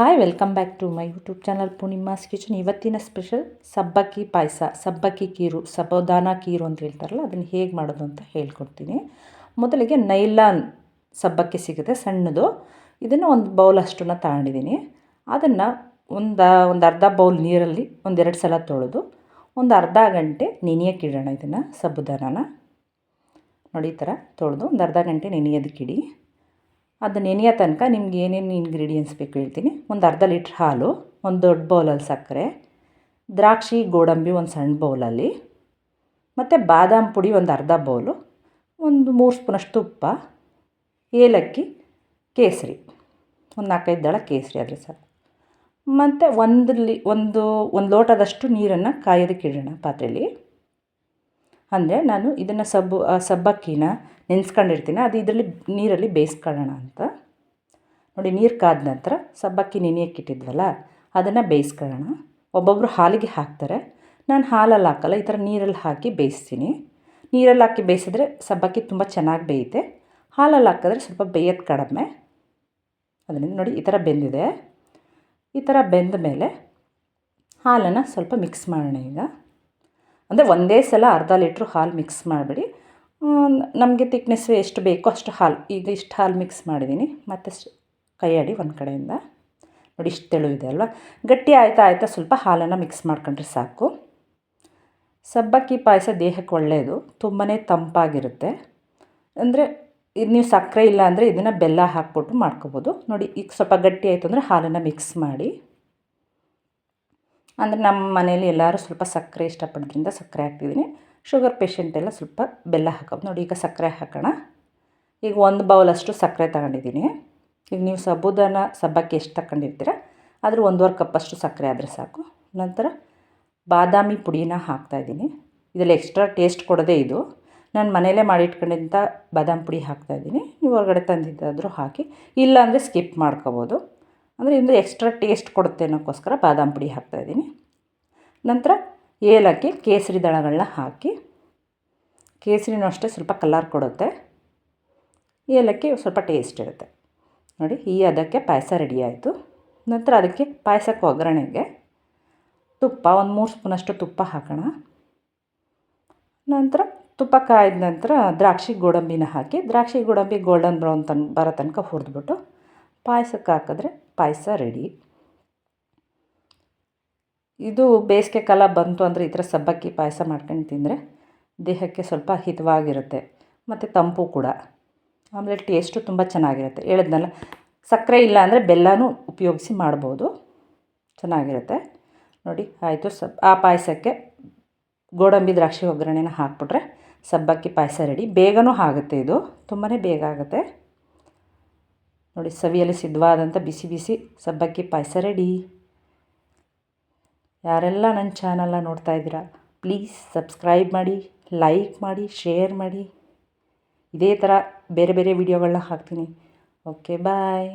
Hi welcome back to my YouTube channel Poornima's kitchen ಇವತ್ತಿನ special ಸಬ್ಬಕ್ಕಿ ಪಾಯಸ, ಸಬ್ಬಕ್ಕಿ ಕೀರು, ಸಬೋದಾನ ಕೀರು ಅಂತ ಹೇಳ್ತಾರಲ್ಲ, ಅದನ್ನು ಹೇಗೆ ಮಾಡೋದು ಅಂತ ಹೇಳ್ಕೊಡ್ತೀನಿ. ಮೊದಲಿಗೆ ನೈಲಾನ್ ಸಬ್ಬಕ್ಕಿ ಸಿಗುತ್ತೆ, ಸಣ್ಣದು. ಇದನ್ನು ಒಂದು ಬೌಲ್ ಅಷ್ಟನ್ನು ತಗೊಂಡಿದ್ದೀನಿ ಅದನ್ನು ಒಂದು ಒಂದು ಅರ್ಧ ಬೌಲ್ ನೀರಲ್ಲಿ ಒಂದೆರಡು ಸಲ ತೊಳೆದು, ಒಂದು ಅರ್ಧ ಗಂಟೆ ನೆನೆಯೋಕ್ಕಿಡೋಣ ಇದನ್ನು, ಸಬ್ಬುದಾನನ. ನೋಡಿ ಈ ಥರ ತೊಳೆದು ಒಂದು ಅರ್ಧ ಗಂಟೆ ನೆನೆಯೋದಕ್ಕಿಡಿ ಅದು ನೆನೆಯೋ ತನಕ ನಿಮ್ಗೆ ಏನೇನು ಇಂಗ್ರೀಡಿಯೆಂಟ್ಸ್ ಬೇಕು ಹೇಳ್ತೀನಿ. ಒಂದು ಅರ್ಧ ಲೀಟ್ರ್ ಹಾಲು, ಒಂದು ದೊಡ್ಡ ಬೌಲಲ್ಲಿ ಸಕ್ಕರೆ, ದ್ರಾಕ್ಷಿ, ಗೋಡಂಬಿ ಒಂದು ಸಣ್ಣ ಬೌಲಲ್ಲಿ ಮತ್ತು ಬಾದಾಮ್ ಪುಡಿ ಒಂದು ಅರ್ಧ ಬೌಲು ಒಂದು ಮೂರು ಸ್ಪೂನಷ್ಟು ತುಪ್ಪ ಏಲಕ್ಕಿ, ಕೇಸರಿ. ಒಂದು ನಾಲ್ಕೈದು ದಳ ಕೇಸರಿ ಆದರೆ ಸಾಕು. ಮತ್ತು ಒಂದು ಲಿ, ಒಂದು ಒಂದು ಲೋಟದಷ್ಟು ನೀರನ್ನು ಕಾಯೋದಕ್ಕಿಡೋಣ ಪಾತ್ರೆಯಲ್ಲಿ ಅಂದರೆ ನಾನು ಇದನ್ನು ಸಬ್ಬು ಸಬ್ಬಕ್ಕಿನ ನೆನೆಸ್ಕೊಂಡಿರ್ತೀನಿ. ಅದು ಇದರಲ್ಲಿ ನೀರಲ್ಲಿ ಬೇಯಿಸ್ಕೊಳ್ಳೋಣ ಅಂತ. ನೋಡಿ, ನೀರು ಕಾದ ನಂತರ ಸಬ್ಬಕ್ಕಿ ನೆನೆಯಕ್ಕಿಟ್ಟಿದ್ವಲ್ಲ ಅದನ್ನು ಬೇಯಿಸ್ಕೊಳ್ಳೋಣ. ಒಬ್ಬೊಬ್ಬರು ಹಾಲಿಗೆ ಹಾಕ್ತಾರೆ. ನಾನು ಹಾಲಲ್ಲಿ ಹಾಕಲ್ಲ, ಈ ಥರ ನೀರಲ್ಲಿ ಹಾಕಿ ಬೇಯಿಸ್ತೀನಿ. ನೀರಲ್ಲಿ ಹಾಕಿ ಬೇಯಿಸಿದ್ರೆ ಸಬ್ಬಕ್ಕಿ ತುಂಬ ಚೆನ್ನಾಗಿ ಬೇಯುತ್ತೆ. ಹಾಲಲ್ಲಿ ಹಾಕಿದ್ರೆ ಸ್ವಲ್ಪ ಬೇಯೋದು ಕಡಿಮೆ. ಅದರಿಂದ ನೋಡಿ, ಈ ಥರ ಬೆಂದಿದೆ. ಈ ಥರ ಬೆಂದ ಮೇಲೆ ಹಾಲನ್ನು ಸ್ವಲ್ಪ ಮಿಕ್ಸ್ ಮಾಡೋಣ ಈಗ. ಅಂದರೆ ಒಂದೇ ಸಲ ಅರ್ಧ ಲೀಟ್ರ್ ಹಾಲು ಮಿಕ್ಸ್ ಮಾಡಿಬಿಡಿ. ನಮಗೆ ತಿಕ್ನೆಸ್ ಎಷ್ಟು ಬೇಕೋ ಅಷ್ಟು ಹಾಲು, ಈಗ ಇಷ್ಟು ಹಾಲು ಮಿಕ್ಸ್ ಮಾಡಿದ್ದೀನಿ ಮತ್ತೆ ಕೈಯಾಡಿ ಒಂದು ಕಡೆಯಿಂದ. ನೋಡಿ, ಇಷ್ಟು ತೆಳು ಇದೆ ಅಲ್ವಾ? ಗಟ್ಟಿ ಆಯ್ತಾ ಆಯ್ತಾ ಸ್ವಲ್ಪ ಹಾಲನ್ನು ಮಿಕ್ಸ್ ಮಾಡ್ಕೊಂಡ್ರೆ ಸಾಕು. ಸಬ್ಬಕ್ಕಿ ಪಾಯಸ ದೇಹಕ್ಕೆ ಒಳ್ಳೆಯದು ತುಂಬಾ ತಂಪಾಗಿರುತ್ತೆ. ಅಂದರೆ ಇದು ನೀವು ಸಕ್ಕರೆ ಇಲ್ಲ ಅಂದರೆ ಇದನ್ನು ಬೆಲ್ಲ ಹಾಕ್ಬಿಟ್ಟು ಮಾಡ್ಕೋಬೋದು. ನೋಡಿ, ಈಗ ಸ್ವಲ್ಪ ಗಟ್ಟಿ ಆಯಿತು ಅಂದರೆ ಹಾಲನ್ನು ಮಿಕ್ಸ್ ಮಾಡಿ. ಅಂದರೆ ನಮ್ಮ ಮನೇಲಿ ಎಲ್ಲರೂ ಸ್ವಲ್ಪ ಸಕ್ಕರೆ ಇಷ್ಟಪಡೋದ್ರಿಂದ ಸಕ್ಕರೆ ಹಾಕ್ತಿದ್ದೀನಿ ಶುಗರ್ ಪೇಷಂಟ್ ಎಲ್ಲ ಸ್ವಲ್ಪ ಬೆಲ್ಲ ಹಾಕೋದು. ನೋಡಿ, ಈಗ ಸಕ್ಕರೆ ಹಾಕೋಣ. ಈಗ ಒಂದು ಬೌಲಷ್ಟು ಸಕ್ಕರೆ ತಗೊಂಡಿದ್ದೀನಿ. ಈಗ ನೀವು ಸಬೂದಾನ ಸಬ್ಬಕ್ಕೆ ಎಷ್ಟು ತಗೊಂಡಿರ್ತೀರ ಆದರೂ ಒಂದೂವರೆ ಕಪ್ಪಷ್ಟು ಸಕ್ಕರೆ ಆದರೆ ಸಾಕು. ನಂತರ ಬಾದಾಮಿ ಪುಡಿನ ಹಾಕ್ತಾಯಿದ್ದೀನಿ ಇದರಲ್ಲಿ ಎಕ್ಸ್ಟ್ರಾ ಟೇಸ್ಟ್ ಕೊಡೋದೇ ಇದು. ನಾನು ಮನೆಯಲ್ಲೇ ಮಾಡಿಟ್ಕೊಂಡಿದ್ದ ಬಾದಾಮಿ ಪುಡಿ ಹಾಕ್ತಾಯಿದ್ದೀನಿ ನೀವು ಹೊರಗಡೆ ತಂದಿದ್ದಾದರೂ ಹಾಕಿ. ಇಲ್ಲಾಂದರೆ ಸ್ಕಿಪ್ ಮಾಡ್ಕೋಬೋದು. ಅಂದರೆ ಇನ್ನೂ ಎಕ್ಸ್ಟ್ರಾ ಟೇಸ್ಟ್ ಕೊಡುತ್ತೆ ಅನ್ನೋಕ್ಕೋಸ್ಕರ ಬಾದಾಮಿ ಪುಡಿ ಹಾಕ್ತಾಯಿದ್ದೀನಿ ನಂತರ ಏಲಕ್ಕಿ, ಕೇಸರಿ ದಳಗಳನ್ನ ಹಾಕಿ, ಕೇಸರಿನೂ ಅಷ್ಟೇ ಸ್ವಲ್ಪ ಕಲರ್ ಕೊಡುತ್ತೆ. ಏಲಕ್ಕಿ ಸ್ವಲ್ಪ ಟೇಸ್ಟ್ ಇರುತ್ತೆ. ನೋಡಿ, ಈ ಅದಕ್ಕೆ ಪಾಯಸ ರೆಡಿ ಆಯಿತು. ನಂತರ ಅದಕ್ಕೆ ಪಾಯಸಕ್ಕೆ ಒಗ್ಗರಣೆಗೆ ತುಪ್ಪ, ಒಂದು ಮೂರು ಸ್ಪೂನಷ್ಟು ತುಪ್ಪ ಹಾಕೋಣ. ನಂತರ ತುಪ್ಪ ಕಾಯ್ದ ನಂತರ ದ್ರಾಕ್ಷಿ ಗೋಡಂಬಿನ ಹಾಕಿ, ದ್ರಾಕ್ಷಿ ಗೋಡಂಬಿ ಗೋಲ್ಡನ್ ಬ್ರೌನ್ ತನ್ ಬರೋ ತನಕ ಹುರಿದ್ಬಿಟ್ಟು ಪಾಯಸಕ್ಕೆ ಹಾಕಿದ್ರೆ ಪಾಯಸ ರೆಡಿ ಇದು ಬೇಸಿಗೆ ಕಾಲ ಬಂತು ಅಂದರೆ ಈ ಥರ ಸಬ್ಬಕ್ಕಿ ಪಾಯಸ ಮಾಡ್ಕೊಂಡು ತಿಂದರೆ ದೇಹಕ್ಕೆ ಸ್ವಲ್ಪ ಹಿತವಾಗಿರುತ್ತೆ. ಮತ್ತು ತಂಪು ಕೂಡ. ಆಮೇಲೆ ಟೇಸ್ಟು ತುಂಬ ಚೆನ್ನಾಗಿರುತ್ತೆ. ಹೇಳಿದ್ನಲ್ಲ, ಸಕ್ಕರೆ ಇಲ್ಲ ಅಂದರೆ ಬೆಲ್ಲನೂ ಉಪಯೋಗಿಸಿ ಮಾಡ್ಬೋದು. ಚೆನ್ನಾಗಿರುತ್ತೆ. ನೋಡಿ, ಆಯಿತು. ಸಬ್, ಆ ಪಾಯಸಕ್ಕೆ ಗೋಡಂಬಿ, ದ್ರಾಕ್ಷಿ ಒಗ್ಗರಣೆನ ಹಾಕ್ಬಿಟ್ರೆ ಸಬ್ಬಕ್ಕಿ ಪಾಯಸ ರೆಡಿ ಬೇಗನೂ ಆಗುತ್ತೆ ಇದು. ತುಂಬಾ ಬೇಗ ಆಗುತ್ತೆ. ನೋಡಿ ಸವಿಯಲ್ಲಿ ಸಿದ್ಧವಾದಂಥ ಬಿಸಿ ಬಿಸಿ ಸಬ್ಬಕ್ಕಿ ಪಾಯಸ ರೆಡಿ. ಯಾರೆಲ್ಲ ನನ್ನ ಚಾನಲ್ನ ನೋಡ್ತಾ ಇದ್ದೀರಾ, ಪ್ಲೀಸ್ ಸಬ್ಸ್ಕ್ರೈಬ್ ಮಾಡಿ, ಲೈಕ್ ಮಾಡಿ, ಶೇರ್ ಮಾಡಿ. ಇದೇ ಥರ ಬೇರೆ ಬೇರೆ ವಿಡಿಯೋಗಳನ್ನ ಹಾಕ್ತೀನಿ. Okay, bye.